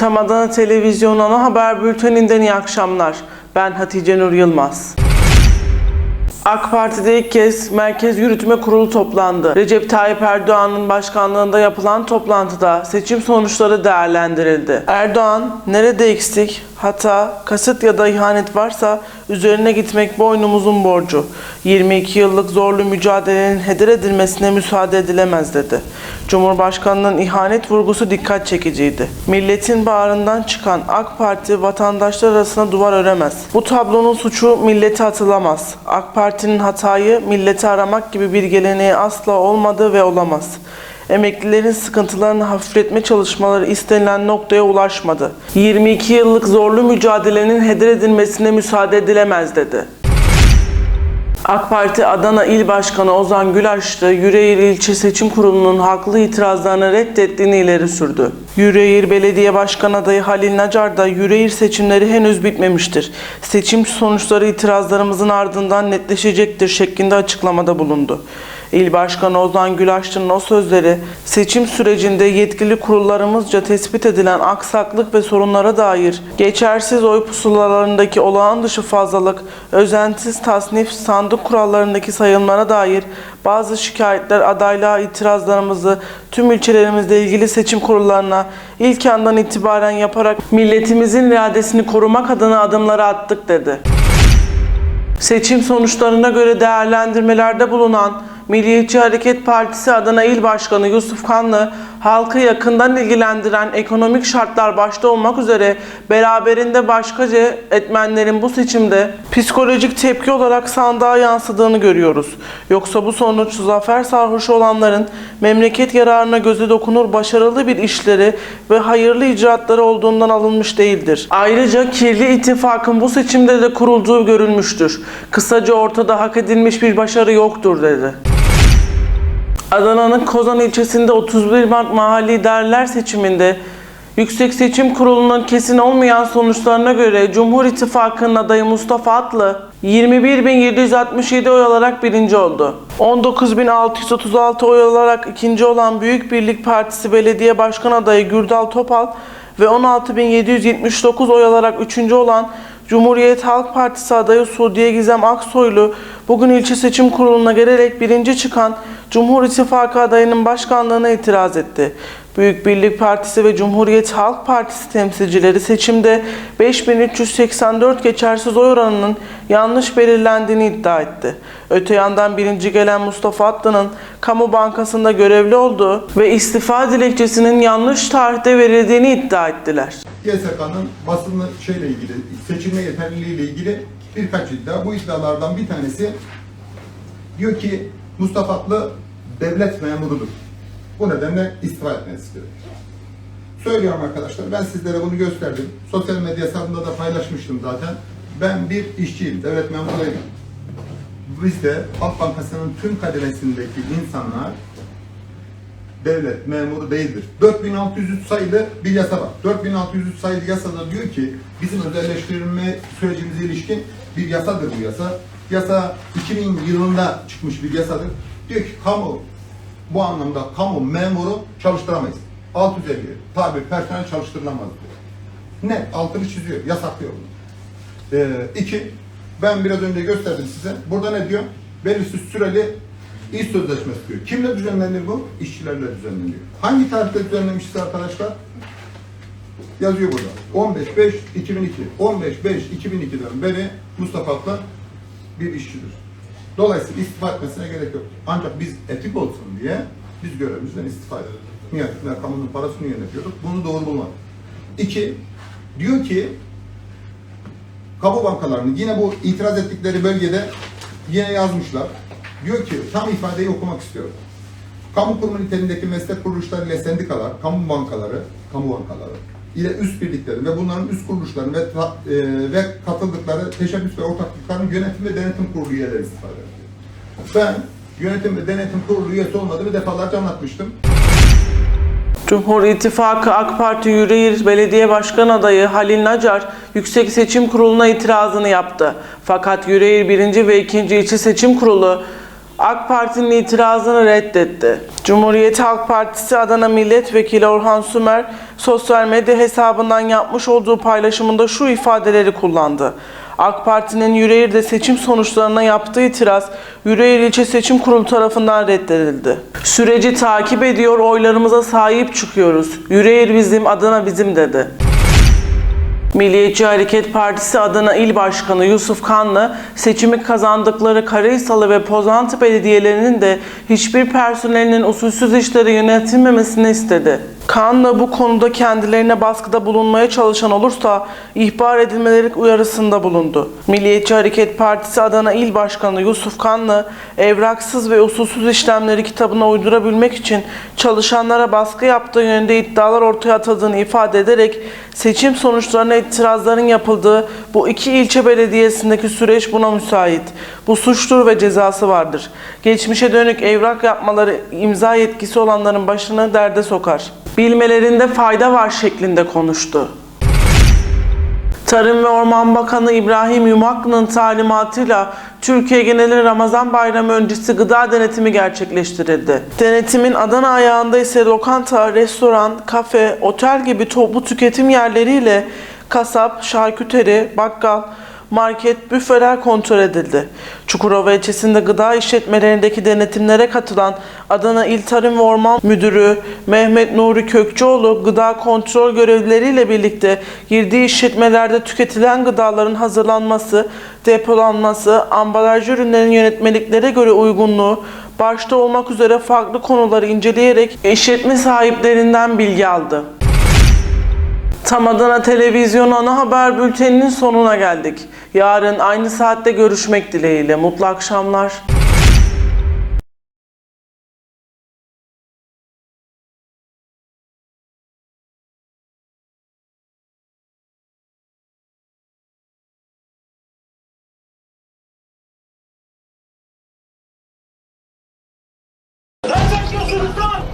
Tam Adana Televizyon Ana Haber Bülteninden iyi akşamlar. Ben Hatice Nur Yılmaz. AK Parti'de ilk kez Merkez Yürütme Kurulu toplandı. Recep Tayyip Erdoğan'ın başkanlığında yapılan toplantıda seçim sonuçları değerlendirildi. Erdoğan, nerede eksik, hata, kasıt ya da ihanet varsa üzerine gitmek boynumuzun borcu. 22 yıllık zorlu mücadelenin heder edilmesine müsaade edilemez dedi. Cumhurbaşkanının ihanet vurgusu dikkat çekiciydi. Milletin bağrından çıkan AK Parti vatandaşlar arasında duvar öremez. Bu tablonun suçu milleti atılamaz. AK Parti'nin hatayı milleti aramak gibi bir geleneği asla olmadı ve olamaz. Emeklilerin sıkıntılarını hafifletme çalışmaları istenilen noktaya ulaşmadı. 22 yıllık zorlu mücadelenin heder edilmesine müsaade edilemez dedi. AK Parti Adana İl Başkanı Ozan Gülaç da Yüreğir İlçe Seçim Kurulu'nun haklı itirazlarını reddettiğini ileri sürdü. Yüreğir Belediye Başkan adayı Halil Nacar da Yüreğir seçimleri henüz bitmemiştir. Seçim sonuçları itirazlarımızın ardından netleşecektir şeklinde açıklamada bulundu. İl Başkanı Ozan Gülaş'ın o sözleri seçim sürecinde yetkili kurullarımızca tespit edilen aksaklık ve sorunlara dair geçersiz oy pusulalarındaki olağan dışı fazlalık, özentisiz tasnif sandık kurallarındaki sayımlara dair bazı şikayetler adaylığa itirazlarımızı tüm ilçelerimizde ilgili seçim kurullarına ilk andan itibaren yaparak milletimizin iradesini korumak adına adımları attık dedi. Seçim sonuçlarına göre değerlendirmelerde bulunan Milliyetçi Hareket Partisi Adana İl Başkanı Yusuf Kanlı, halkı yakından ilgilendiren ekonomik şartlar başta olmak üzere beraberinde başkaca etmenlerin bu seçimde psikolojik tepki olarak sandığa yansıdığını görüyoruz. Yoksa bu sonuç zafer sarhoşu olanların memleket yararına göze dokunur başarılı bir işleri ve hayırlı icraatları olduğundan alınmış değildir. Ayrıca kirli ittifakın bu seçimde de kurulduğu görülmüştür. Kısaca ortada hak edilmiş bir başarı yoktur dedi. Adana'nın Kozan ilçesinde 31 Mart mahalli idareler seçiminde Yüksek Seçim Kurulu'nun kesin olmayan sonuçlarına göre Cumhur İttifakı'nın adayı Mustafa Atlı 21.767 oy alarak birinci oldu. 19.636 oy alarak ikinci olan Büyük Birlik Partisi Belediye Başkan adayı Gürdal Topal ve 16.779 oy alarak üçüncü olan Cumhuriyet Halk Partisi adayı Sudiye Gizem Aksoylu bugün ilçe seçim kuruluna gelerek birinci çıkan Cumhur İttifakı adayının başkanlığına itiraz etti. Büyük Birlik Partisi ve Cumhuriyet Halk Partisi temsilcileri seçimde 5384 geçersiz oy oranının yanlış belirlendiğini iddia etti. Öte yandan birinci gelen Mustafa Atlı'nın kamu bankasında görevli olduğu ve istifa dilekçesinin yanlış tarihte verildiğini iddia ettiler. YSK'nın basını şeyle ilgili, seçilme yeterliliği ile ilgili birkaç iddia. Bu iddialardan bir tanesi diyor ki Mustafa Atlı devlet memurudur. Bu nedenle istifa etmesi istiyor. Söylüyorum arkadaşlar, ben sizlere bunu gösterdim. Sosyal medya hesabımda da paylaşmıştım zaten. Ben bir işçiyim, devlet memuru değilim. Bizde Halk Bankası'nın tüm kademesindeki insanlar devlet memuru değildir. 4600 sayılı bir yasa var. 4600 sayılı yasada diyor ki bizim özelleştirilme sürecimize ilişkin bir yasadır bu yasa. Yasa 2000 yılında çıkmış bir yasadır. Diyor ki kamu bu anlamda kamu memuru çalıştıramayız. 650 tabi personel çalıştırılamaz diyor. Net altını çiziyor, yasaklıyor bunu. Ee, iki, ben biraz önce gösterdim size. Burada ne diyor? Belirsiz süreli iş sözleşmesi diyor. Kimle düzenlenir bu? İşçilerle düzenleniyor. Hangi tarihte düzenlemişiz arkadaşlar? Yazıyor burada. 15-5-2002. 15-5-2002'den beri Mustafa Atlı bir işçidir. Dolayısıyla istifa etmesine gerek yok. Ancak biz etik olsun diye biz görevimizden istifa edelim. Nihayetinde kamunun parasını yönetiyorduk. Bunu doğru bulmadık. İki, diyor ki kamu bankalarının yine bu itiraz ettikleri bölgede yine yazmışlar. Diyor ki tam ifadeyi okumak istiyorum. Kamu kurumu niteliğindeki meslek kuruluşları ile sendikalar, kamu bankaları, kamu bankaları ile üst birlikleri ve bunların üst kuruluşların ve, e, ve katıldıkları teşebbüs ve ortaklıkların yönetim ve denetim kurulu üyeleri ediyor. Ben yönetim ve denetim kurulu üyesi olmadığımı defalarca anlatmıştım. Cumhur İttifakı AK Parti Yüreğir Belediye Başkan adayı Halil Nacar Yüksek Seçim Kurulu'na itirazını yaptı. Fakat Yüreğir 1. ve 2. İlçe Seçim Kurulu AK Parti'nin itirazını reddetti. Cumhuriyet Halk Partisi Adana Milletvekili Orhan Sümer sosyal medya hesabından yapmış olduğu paylaşımında şu ifadeleri kullandı. AK Parti'nin Yüreğir'de seçim sonuçlarına yaptığı itiraz Yüreğir İlçe Seçim Kurulu tarafından reddedildi. Süreci takip ediyor, oylarımıza sahip çıkıyoruz. Yüreğir bizim, Adana bizim dedi. Milliyetçi Hareket Partisi Adana İl Başkanı Yusuf Kanlı, seçimi kazandıkları Karahisalı ve Pozantı belediyelerinin de hiçbir personelinin usulsüz işlere yönetilmemesini istedi. Kanlı bu konuda kendilerine baskıda bulunmaya çalışan olursa ihbar edilmeleri uyarısında bulundu. Milliyetçi Hareket Partisi Adana İl Başkanı Yusuf Kanlı, evraksız ve usulsüz işlemleri kitabına uydurabilmek için çalışanlara baskı yaptığı yönünde iddialar ortaya atıldığını ifade ederek seçim sonuçlarına itirazların yapıldığı bu iki ilçe belediyesindeki süreç buna müsait. Bu suçtur ve cezası vardır. Geçmişe dönük evrak yapmaları imza yetkisi olanların başını derde sokar. Bilmelerinde fayda var şeklinde konuştu. Tarım ve Orman Bakanı İbrahim Yumaklı'nın talimatıyla Türkiye geneli Ramazan bayramı öncesi gıda denetimi gerçekleştirildi. Denetimin Adana ayağında ise lokanta, restoran, kafe, otel gibi toplu tüketim yerleriyle kasap, şarküteri, bakkal, market, büfeler kontrol edildi. Çukurova ilçesinde gıda işletmelerindeki denetimlere katılan Adana İl Tarım ve Orman Müdürü Mehmet Nuri Kökçeoğlu gıda kontrol görevlileriyle birlikte girdiği işletmelerde tüketilen gıdaların hazırlanması, depolanması, ambalaj ürünlerin yönetmeliklere göre uygunluğu, başta olmak üzere farklı konuları inceleyerek işletme sahiplerinden bilgi aldı. Tam Adana Televizyon ana haber bülteninin sonuna geldik. Yarın aynı saatte görüşmek dileğiyle. Mutlu akşamlar. Ne yapıyorsunuz lan?